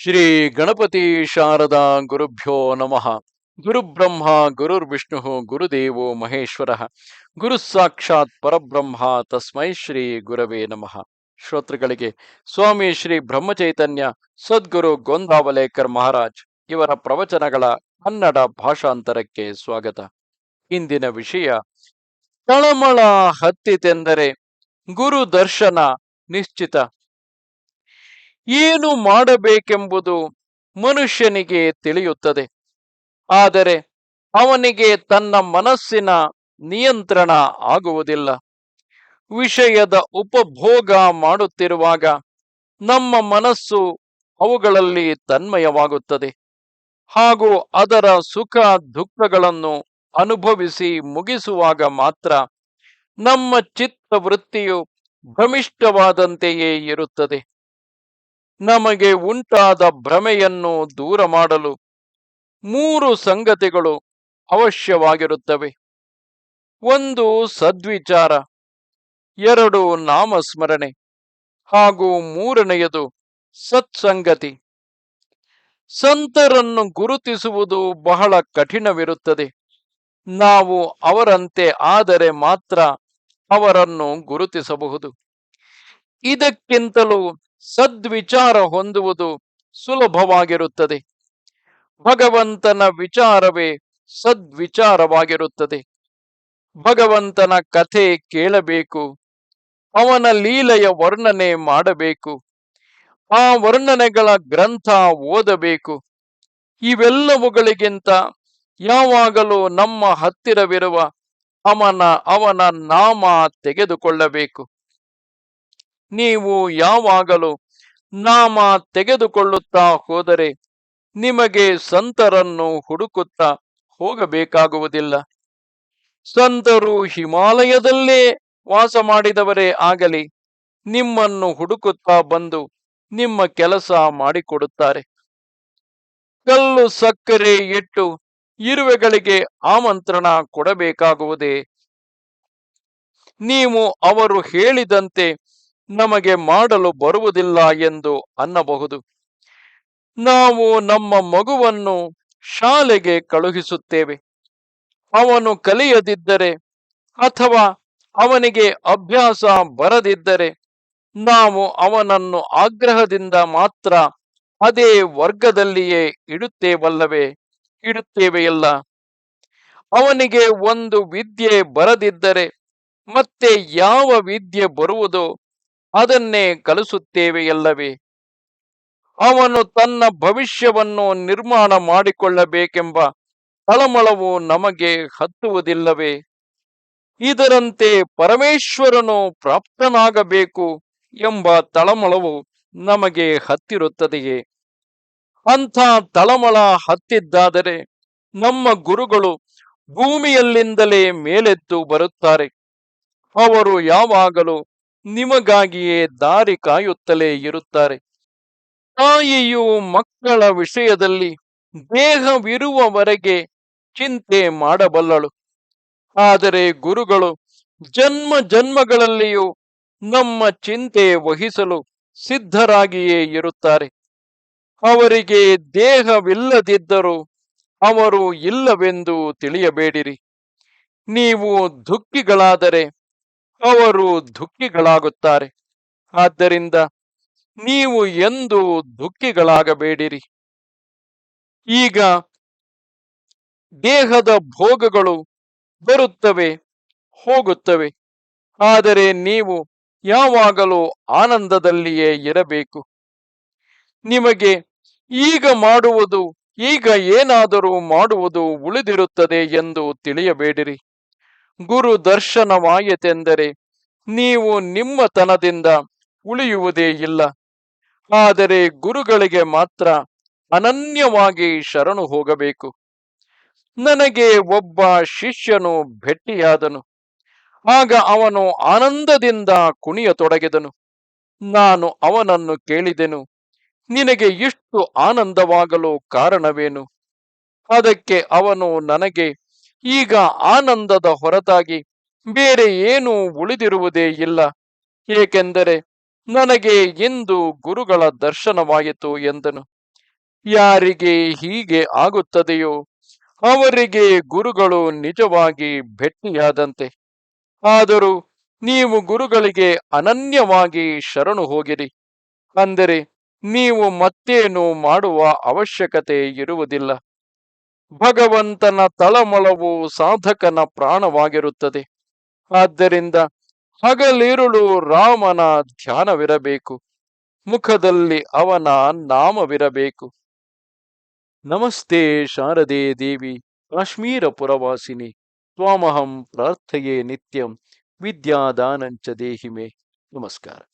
ಶ್ರೀ ಗಣಪತಿ ಶಾರದಾ ಗುರುಭ್ಯೋ ನಮಃ. ಗುರುಬ್ರಹ್ಮ ಗುರುರ್ವಿಷ್ಣು ಗುರುದೇವೋ ಮಹೇಶ್ವರ. ಗುರು ಸಾಕ್ಷಾತ್ ಪರಬ್ರಹ್ಮ, ತಸ್ಮೈ ಶ್ರೀ ಗುರವೇ ನಮಃ. ಶ್ರೋತೃಗಳಿಗೆ, ಸ್ವಾಮಿ ಶ್ರೀ ಬ್ರಹ್ಮಚೈತನ್ಯ, ಸದ್ಗುರು ಗೋಂದಾವಲೇಕರ್ ಮಹಾರಾಜ್ ಇವರ ಪ್ರವಚನಗಳ ಕನ್ನಡ ಭಾಷಾಂತರಕ್ಕೆ ಸ್ವಾಗತ. ಇಂದಿನ ವಿಷಯ, ತಳಮಳ ಹತ್ತಿತೆಂದರೆ ಗುರು ದರ್ಶನ ನಿಶ್ಚಿತ. ಏನು ಮಾಡಬೇಕೆಂಬುದು ಮನುಷ್ಯನಿಗೆ ತಿಳಿಯುತ್ತದೆ. ಆದರೆ ಅವನಿಗೆ ತನ್ನ ಮನಸ್ಸಿನ ನಿಯಂತ್ರಣ ಆಗುವುದಿಲ್ಲ. ವಿಷಯದ ಉಪಭೋಗ ಮಾಡುತ್ತಿರುವಾಗ ನಮ್ಮ ಮನಸ್ಸು ಅವುಗಳಲ್ಲಿ ತನ್ಮಯವಾಗುತ್ತದೆ. ಹಾಗೂ ಅದರ ಸುಖ ದುಃಖಗಳನ್ನು ಅನುಭವಿಸಿ ಮುಗಿಸುವಾಗ ಮಾತ್ರ ನಮ್ಮ ಚಿತ್ತವೃತ್ತಿಯು ಭ್ರಮಿಷ್ಠವಾದಂತೆಯೇ ಇರುತ್ತದೆ. ನಮಗೆ ಉಂಟಾದ ಭ್ರಮೆಯನ್ನು ದೂರ ಮಾಡಲು ಮೂರು ಸಂಗತಿಗಳು ಅವಶ್ಯವಾಗಿರುತ್ತವೆ. ಒಂದು ಸದ್ವಿಚಾರ, ಎರಡು ನಾಮಸ್ಮರಣೆ, ಹಾಗೂ ಮೂರನೆಯದು ಸತ್ಸಂಗತಿ. ಸಂತರನ್ನು ಗುರುತಿಸುವುದು ಬಹಳ ಕಠಿಣವಿರುತ್ತದೆ. ನಾವು ಅವರಂತೆ ಆದರೆ ಮಾತ್ರ ಅವರನ್ನು ಗುರುತಿಸಬಹುದು. ಇದಕ್ಕಿಂತಲೂ ಸದ್ವಿಚಾರ ಹೊಂದುವುದು ಸುಲಭವಾಗಿರುತ್ತದೆ. ಭಗವಂತನ ವಿಚಾರವೇ ಸದ್ವಿಚಾರವಾಗಿರುತ್ತದೆ. ಭಗವಂತನ ಕಥೆ ಕೇಳಬೇಕು. ಅವನ ಲೀಲೆಯ ವರ್ಣನೆ ಮಾಡಬೇಕು. ಆ ವರ್ಣನೆಗಳ ಗ್ರಂಥ ಓದಬೇಕು. ಇವೆಲ್ಲವುಗಳಿಗಿಂತ ಯಾವಾಗಲೂ ನಮ್ಮ ಹತ್ತಿರವಿರುವ ಅವನ ಅವನ ನಾಮ ತೆಗೆದುಕೊಳ್ಳಬೇಕು. ನೀವು ಯಾವಾಗಲೂ ನಾಮ ತೆಗೆದುಕೊಳ್ಳುತ್ತಾ ಹೋದರೆ ನಿಮಗೆ ಸಂತರನ್ನು ಹುಡುಕುತ್ತಾ ಹೋಗಬೇಕಾಗುವುದಿಲ್ಲ. ಸಂತರು ಹಿಮಾಲಯದಲ್ಲೇ ವಾಸ ಮಾಡಿದವರೇ ಆಗಲಿ, ನಿಮ್ಮನ್ನು ಹುಡುಕುತ್ತಾ ಬಂದು ನಿಮ್ಮ ಕೆಲಸ ಮಾಡಿಕೊಡುತ್ತಾರೆ. ಕಲ್ಲು ಸಕ್ಕರೆ ಇಟ್ಟು ಇರುವೆಗಳಿಗೆ ಆಮಂತ್ರಣ ಕೊಡಬೇಕಾಗುವುದೇ? ನೀವು ಅವರು ಹೇಳಿದಂತೆ ನಮಗೆ ಮಾಡಲು ಬರುವುದಿಲ್ಲ ಎಂದು ಅನ್ನಬಹುದು. ನಾವು ನಮ್ಮ ಮಗುವನ್ನು ಶಾಲೆಗೆ ಕಳುಹಿಸುತ್ತೇವೆ. ಅವನು ಕಲಿಯದಿದ್ದರೆ ಅಥವಾ ಅವನಿಗೆ ಅಭ್ಯಾಸ ಬರದಿದ್ದರೆ ನಾವು ಅವನನ್ನು ಆಗ್ರಹದಿಂದ ಮಾತ್ರ ಅದೇ ವರ್ಗದಲ್ಲಿಯೇ ಇಡುತ್ತೇವಲ್ಲವೇ? ಇಡುತ್ತೇವೆಯಲ್ಲ. ಅವನಿಗೆ ಒಂದು ವಿದ್ಯೆ ಬರದಿದ್ದರೆ ಮತ್ತೆ ಯಾವ ವಿದ್ಯೆ ಬರುವುದೋ? ಅದನ್ನೇ ಕಲಿಸುತ್ತೇವೆಯಲ್ಲವೇ ಅವನು ತನ್ನ ಭವಿಷ್ಯವನ್ನು ನಿರ್ಮಾಣ ಮಾಡಿಕೊಳ್ಳಬೇಕೆಂಬ ತಳಮಳವು ನಮಗೆ ಹತ್ತುವುದಿಲ್ಲವೇ. ಇದರಂತೆ ಪರಮೇಶ್ವರನು ಪ್ರಾಪ್ತನಾಗಬೇಕು ಎಂಬ ತಳಮಳವು ನಮಗೆ ಹತ್ತಿರುತ್ತದೆಯೇ. ಅಂಥ ತಳಮಳ ಹತ್ತಿದ್ದಾದರೆ ನಮ್ಮ ಗುರುಗಳು ಭೂಮಿಯಲ್ಲಿಂದಲೇ ಮೇಲೆದ್ದು ಬರುತ್ತಾರೆ. ಅವರು ಯಾವಾಗಲೂ ನಿಮಗಾಗಿಯೇ ದಾರಿ ಕಾಯುತ್ತಲೇ ಇರುತ್ತಾರೆ. ತಾಯಿಯು ಮಕ್ಕಳ ವಿಷಯದಲ್ಲಿ ದೇಹವಿರುವವರೆಗೆ ಚಿಂತೆ ಮಾಡಬಲ್ಲಳು. ಆದರೆ ಗುರುಗಳು ಜನ್ಮ ಜನ್ಮಗಳಲ್ಲಿಯೂ ನಮ್ಮ ಚಿಂತೆ ವಹಿಸಲು ಸಿದ್ಧರಾಗಿಯೇ ಇರುತ್ತಾರೆ. ಅವರಿಗೆ ದೇಹವಿಲ್ಲದಿದ್ದರೂ ಅವರು ಇಲ್ಲವೆಂದು ತಿಳಿಯಬೇಡಿರಿ. ನೀವು ದುಃಖಿಗಳಾದರೆ ಅವರು ದುಃಖಿಗಳಾಗುತ್ತಾರೆ. ಆದ್ದರಿಂದ ನೀವು ಎಂದು ದುಃಖಿಗಳಾಗಬೇಡಿರಿ. ಈಗ ದೇಹದ ಭೋಗಗಳು ಬರುತ್ತವೆ, ಹೋಗುತ್ತವೆ. ಆದರೆ ನೀವು ಯಾವಾಗಲೂ ಆನಂದದಲ್ಲಿಯೇ ಇರಬೇಕು. ನಿಮಗೆ ಈಗ ಮಾಡುವುದು, ಈಗ ಏನಾದರೂ ಮಾಡುವುದು ಉಳಿದಿರುತ್ತದೆ ಎಂದು ತಿಳಿಯಬೇಡಿರಿ. ಗುರು ದರ್ಶನವಾಯಿತೆಂದರೆ ನೀವು ನಿಮ್ಮತನದಿಂದ ಉಳಿಯುವುದೇ ಇಲ್ಲ. ಆದರೆ ಗುರುಗಳಿಗೆ ಮಾತ್ರ ಅನನ್ಯವಾಗಿ ಶರಣು ಹೋಗಬೇಕು. ನನಗೆ ಒಬ್ಬ ಶಿಷ್ಯನು ಭೆಟ್ಟಿಯಾದನು ಆಗ ಅವನು ಆನಂದದಿಂದ ಕುಣಿಯತೊಡಗಿದನು. ನಾನು ಅವನನ್ನು ಕೇಳಿದೆನು, ನಿನಗೆ ಇಷ್ಟು ಆನಂದವಾಗಲು ಕಾರಣವೇನು? ಅದಕ್ಕೆ ಅವನು ನನಗೆ ಈಗ ಆನಂದದ ಹೊರತಾಗಿ ಬೇರೆ ಏನೂ ಉಳಿದಿರುವುದೇ ಇಲ್ಲ. ಏಕೆಂದರೆ ನನಗೆ ಇಂದು ಗುರುಗಳ ದರ್ಶನವಾಯಿತು ಎಂದನು. ಯಾರಿಗೆ ಹೀಗೆ ಆಗುತ್ತದೆಯೋ ಅವರಿಗೆ ಗುರುಗಳು ನಿಜವಾಗಿ ಭೇಟಿಯಾದಂತೆ ಆದರೂ ನೀವು ಗುರುಗಳಿಗೆ ಅನನ್ಯವಾಗಿ ಶರಣು ಹೋಗಿರಿ. ಅಂದರೆ ನೀವು ಮತ್ತೇನು ಮಾಡುವ ಅವಶ್ಯಕತೆ ಇರುವುದಿಲ್ಲ. ಭಗವಂತನ ತಳಮಳವು ಸಾಧಕನ ಪ್ರಾಣವಾಗಿರುತ್ತದೆ. ಆದ್ದರಿಂದ ಹಗಲಿರುಳು ರಾಮನ ಧ್ಯಾನವಿರಬೇಕು. ಮುಖದಲ್ಲಿ ಅವನ ನಾಮವಿರಬೇಕು. ನಮಸ್ತೆ ಶಾರದೆ ದೇವಿ ಕಾಶ್ಮೀರ ಪುರವಾಸಿನಿ ತ್ವಾಮಹಂ ಪ್ರಾರ್ಥೆಯೇ ನಿತ್ಯಂ. ವಿದ್ಯಾದಾನಂಚ ದೇಹಿಮೆ. ನಮಸ್ಕಾರ.